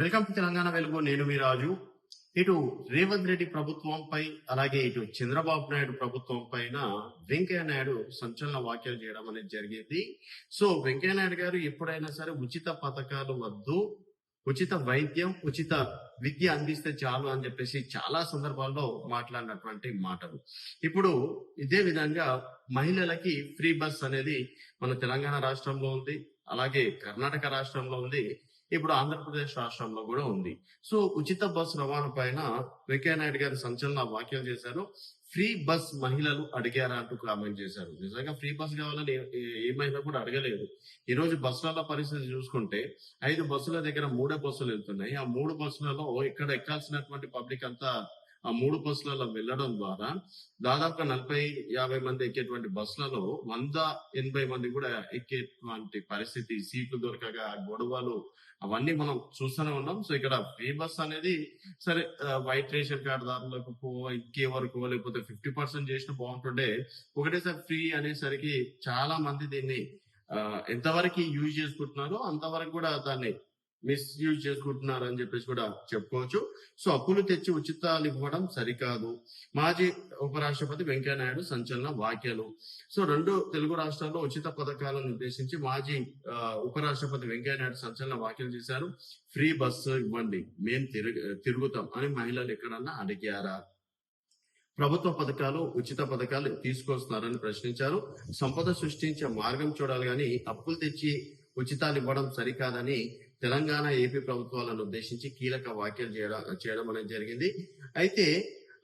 Welcome to Telangana వెలుగు. నేను మీ రాజు. ఇటు రేవంత్ రెడ్డి ప్రభుత్వంపై అలాగే ఇటు చంద్రబాబు నాయుడు ప్రభుత్వం పైన వెంకయ్య నాయుడు సంచలన వ్యాఖ్యలు చేయడం అనేది జరిగింది. సో వెంకయ్య నాయుడు గారు ఎప్పుడైనా సరే ఉచిత పథకాలు వద్దు ఉచిత వైద్యం ఉచిత విద్య అందిస్తే చాలు అని చెప్పేసి చాలా సందర్భాల్లో మాట్లాడినటువంటి మాటలు. ఇప్పుడు ఇదే విధంగా మహిళలకి ఫ్రీ బస్ అనేది మన తెలంగాణ రాష్ట్రంలో ఉంది. అలాగే కర్ణాటక రాష్ట్రంలో ఉంది ఇప్పుడు ఆంధ్రప్రదేశ్ రాష్ట్రంలో కూడా ఉంది. సో ఉచిత బస్ రవాణా పైన వెంకయ్యనాయుడు గారు సంచలన వ్యాఖ్యలు చేశారు. ఫ్రీ బస్ మహిళలు అడిగారా అంటూ కామెంట్ చేశారు. నిజంగా ఫ్రీ బస్ కావాలని ఏమైనా కూడా అడగలేదు. ఈ రోజు బస్సుల పరిస్థితి చూసుకుంటే ఐదు బస్సుల దగ్గర మూడే బస్సులు వెళ్తున్నాయి. ఆ మూడు బస్సులలో ఇక్కడ ఎక్కాల్సినటువంటి పబ్లిక్ అంతా ఆ మూడు బస్సులలో వెళ్ళడం ద్వారా దాదాపుగా నలభై యాభై మంది ఎక్కేటువంటి బస్సులలో వంద ఎనభై మంది కూడా ఎక్కేటువంటి పరిస్థితి. సీట్లు దొరకగా గొడవలు అవన్నీ మనం చూస్తూనే ఉన్నాం. సో ఇక్కడ ఫ్రీ బస్ అనేది సరే వైట్ రేషన్ కార్డు దారులకు ఇంకే ఎక్కే వరకు లేకపోతే ఫిఫ్టీ పర్సెంట్ చేసిన బాగుంటుండే. ఒకటేసారి ఫ్రీ అనేసరికి చాలా మంది దీన్ని ఎంతవరకు యూజ్ చేసుకుంటున్నారో అంతవరకు కూడా దాన్ని మిస్యూజ్ చేసుకుంటున్నారని చెప్పేసి కూడా చెప్పుకోవచ్చు. సో అప్పులు తెచ్చి ఉచితాలు ఇవ్వడం సరికాదు. మాజీ ఉపరాష్ట్రపతి వెంకయ్యనాయుడు సంచలన వ్యాఖ్యలు. సో రెండు తెలుగు రాష్ట్రాల్లో ఉచిత పథకాలను ఉద్దేశించి మాజీ ఉపరాష్ట్రపతి వెంకయ్యనాయుడు సంచలన వ్యాఖ్యలు చేశారు. ఫ్రీ బస్సు ఇవ్వండి మేము తిరుగు తిరుగుతాం అని మహిళలు ఎక్కడన్నా అడిగారా? ప్రభుత్వ పథకాలు ఉచిత పథకాలు తీసుకొస్తున్నారని ప్రశ్నించారు. సంపద సృష్టించే మార్గం చూడాలి కానీ అప్పులు తెచ్చి ఉచితాలు ఇవ్వడం సరికాదని తెలంగాణ ఏపీ ప్రభుత్వాలను ఉద్దేశించి కీలక వ్యాఖ్యలు చేయడం చేయడం అనేది జరిగింది. అయితే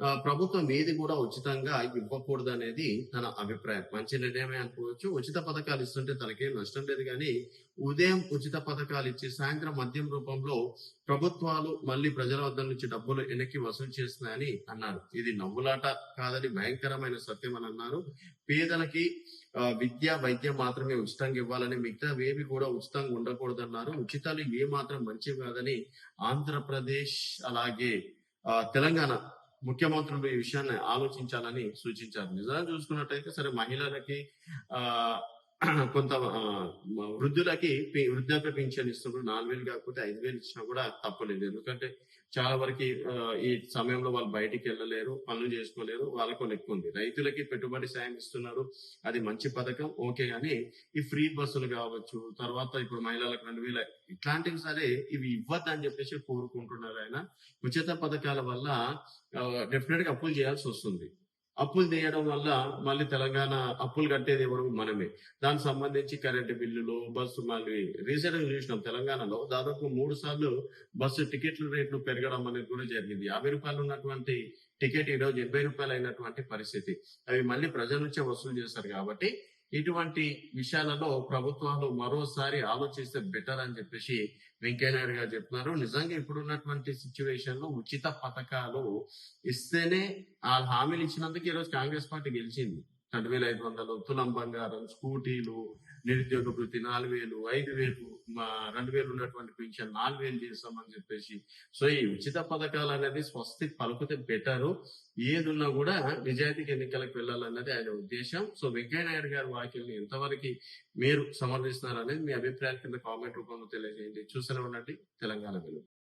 ప్రభుత్వం ఏది కూడా ఉచితంగా ఇవ్వకూడదు అనేది తన అభిప్రాయం. మంచి నిర్ణయమే అనుకోవచ్చు. ఉచిత పథకాలు ఇస్తుంటే తనకేం నష్టం లేదు కానీ ఉదయం ఉచిత పథకాలు ఇచ్చి సాయంత్రం మద్యం రూపంలో ప్రభుత్వాలు మళ్ళీ ప్రజల వద్ద నుంచి డబ్బులు వెనక్కి వసూలు చేస్తున్నాయని అన్నారు. ఇది నవ్వులాట కాదని భయంకరమైన సత్యం అని అన్నారు. పేదలకి విద్య వైద్యం మాత్రమే ఉచితంగా ఇవ్వాలని మిగతా ఏవి కూడా ఉచితంగా ఉండకూడదన్నారు. ఉచితాలు ఏ మాత్రం మంచివి కాదని ఆంధ్రప్రదేశ్ అలాగే ఆ, తెలంగాణ ముఖ్యమంత్రులు ఈ విషయాన్ని ఆలోచించాలని సూచించారు. నిజంగా చూసుకున్నట్టయితే సరే మహిళలకి ఆ కొంత వృద్ధులకి వృద్ధాప్య పింఛన్ ఇస్తున్నారు. నాలుగు వేలు కాకపోతే ఐదు వేలు ఇచ్చినా కూడా తప్పలేదు. ఎందుకంటే చాలా వరకు ఈ సమయంలో వాళ్ళు బయటికి వెళ్ళలేరు పనులు చేసుకోలేరు వాళ్ళకు ఎక్కువ ఉంది. రైతులకి పెట్టుబడి సాయం ఇస్తున్నారు. అది మంచి పథకం ఓకే కానీ ఈ ఫ్రీ బస్సులు కావచ్చు తర్వాత ఇప్పుడు మహిళలకు రెండు వేల ఇట్లాంటివి సరే ఇవి ఇవ్వద్దని చెప్పేసి కోరుకుంటున్నారు ఆయన. ఉచిత పథకాల వల్ల డెఫినెట్గా అప్పులు చేయాల్సి వస్తుంది. అప్పులు తీయడం వల్ల మళ్ళీ తెలంగాణ అప్పులు కట్టేది ఎవరు? మనమే. దానికి సంబంధించి కరెంటు బిల్లులు బస్సు మళ్ళీ రీసెంట్ చూసినాం తెలంగాణలో. దాదాపు మూడు సార్లు బస్సు టికెట్ల రేట్లు పెరగడం అనేది కూడా జరిగింది. యాభై రూపాయలు ఉన్నటువంటి టికెట్ ఈ రోజు ఎనభై రూపాయలు అయినటువంటి పరిస్థితి. అవి మళ్ళీ ప్రజల నుంచే వసూలు చేస్తారు కాబట్టి ఇటువంటి విషయాలలో ప్రభుత్వాలు మరోసారి ఆలోచిస్తే బెటర్ అని చెప్పేసి వెంకయ్యనాయుడు గారు చెప్తున్నారు. నిజంగా ఇప్పుడున్నటువంటి సిచ్యువేషన్లో ఉచిత పథకాలు ఇస్తేనే ఆ హామీలు ఇచ్చినందుకు ఈరోజు కాంగ్రెస్ పార్టీ గెలిచింది. రెండు వేల ఐదు వందలు తులం బంగారం స్కూటీలు నిరుద్యోగ వృత్తి నాలుగు వేలు ఐదు వేలు మా రెండు వేలు ఉన్నటువంటి పెన్షన్ నాలుగు వేలు చేస్తామని చెప్పేసి. సో ఈ ఉచిత పథకాలు అనేది స్వస్తి పలుకుతే పెట్టారు ఏది ఉన్నా కూడా నిజాయితీకి ఎన్నికలకు వెళ్ళాలన్నది ఆయన ఉద్దేశం. సో వెంకయ్య నాయుడు గారి వాక్యాలను ఎంతవరకు మీరు సమర్థిస్తున్నారు అనేది మీ అభిప్రాయాల కింద కామెంట్ రూపంలో తెలియజేయండి. చూస్తూనే ఉండండి. తెలంగాణ వెలుగు.